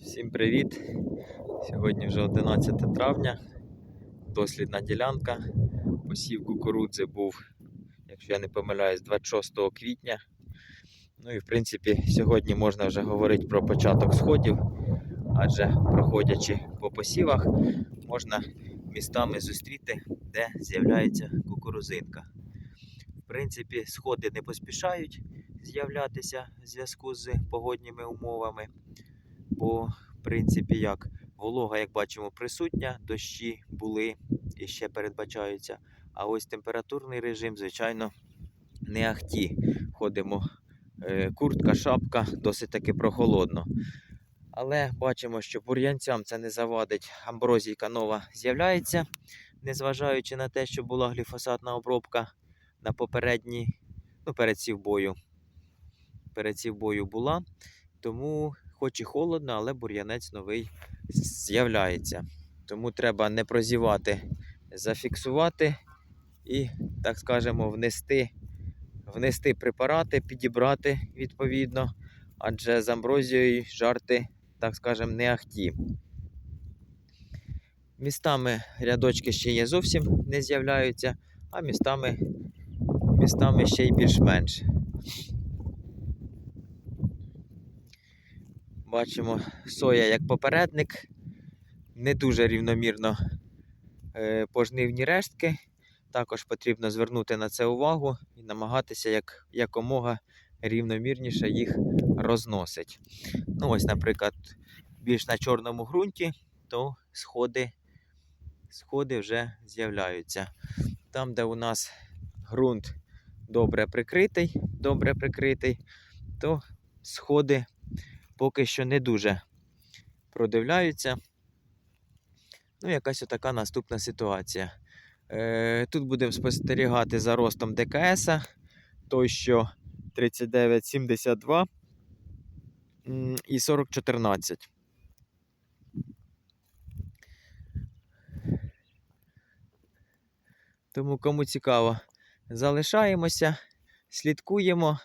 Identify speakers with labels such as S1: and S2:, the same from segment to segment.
S1: Всім привіт! Сьогодні вже 11 травня, дослідна ділянка. Посів кукурудзи був, якщо я не помиляюсь, 26 квітня. Ну і в принципі сьогодні можна вже говорити про початок сходів, адже проходячи по посівах, можна містами зустріти, де з'являється кукурузинка. В принципі, сходи не поспішають з'являтися в зв'язку з погодніми умовами. Бо, в принципі, як волога, як бачимо, присутня, дощі були і ще передбачаються. А ось температурний режим, звичайно, не ахті. Ходимо е, куртка, шапка, досить таки прохолодно. Але бачимо, що бур'янцям це не завадить. Амброзійка нова з'являється, незважаючи на те, що була гліфосатна обробка на попередній, ну, перед сівбою. Перед сівбою була. Тому хоч і холодно, але бур'янець новий з'являється. Тому треба не прозівати, зафіксувати і, так скажемо, внести, внести препарати, підібрати відповідно, адже з амброзією жарти, так скажемо, не ахті. Містами рядочки ще є зовсім не з'являються, а містами, містами ще й більш-менш. Бачимо соя як попередник, не дуже рівномірно е, пожнивні рештки. Також потрібно звернути на це увагу і намагатися як, якомога рівномірніше їх розносити. Ну, ось, наприклад, більш на чорному ґрунті, то сходи, сходи вже з'являються. Там, де у нас ґрунт добре прикритий, добре прикритий, то сходи поки що не дуже продивляються. Ну, якась отака наступна ситуація. Е, Тут будемо спостерігати за ростом ДКС, той, що 39,72 і 40,14. Тому кому цікаво, залишаємося, слідкуємо.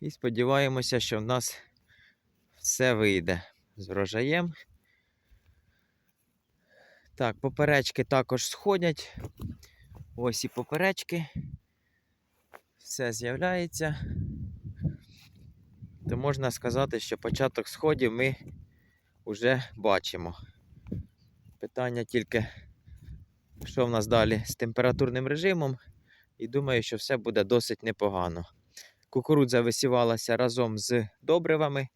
S1: І сподіваємося, що в нас все вийде з врожаєм. Так, поперечки також сходять. Ось і поперечки. Все з'являється. То можна сказати, що початок сходів ми вже бачимо. Питання тільки, що в нас далі з температурним режимом, і думаю, що все буде досить непогано. Кукурудза висівалася разом з добривами.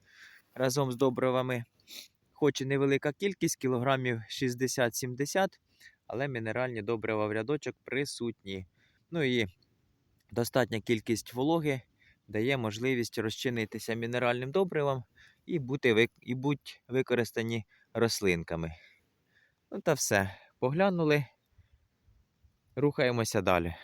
S1: Разом з добривами, хоч і невелика кількість, кілограмів 60-70, але мінеральні добрива в рядочок присутні. Ну і достатня кількість вологи дає можливість розчинитися мінеральним добривам і бути і будь використані рослинками. Ну та все. Поглянули, рухаємося далі.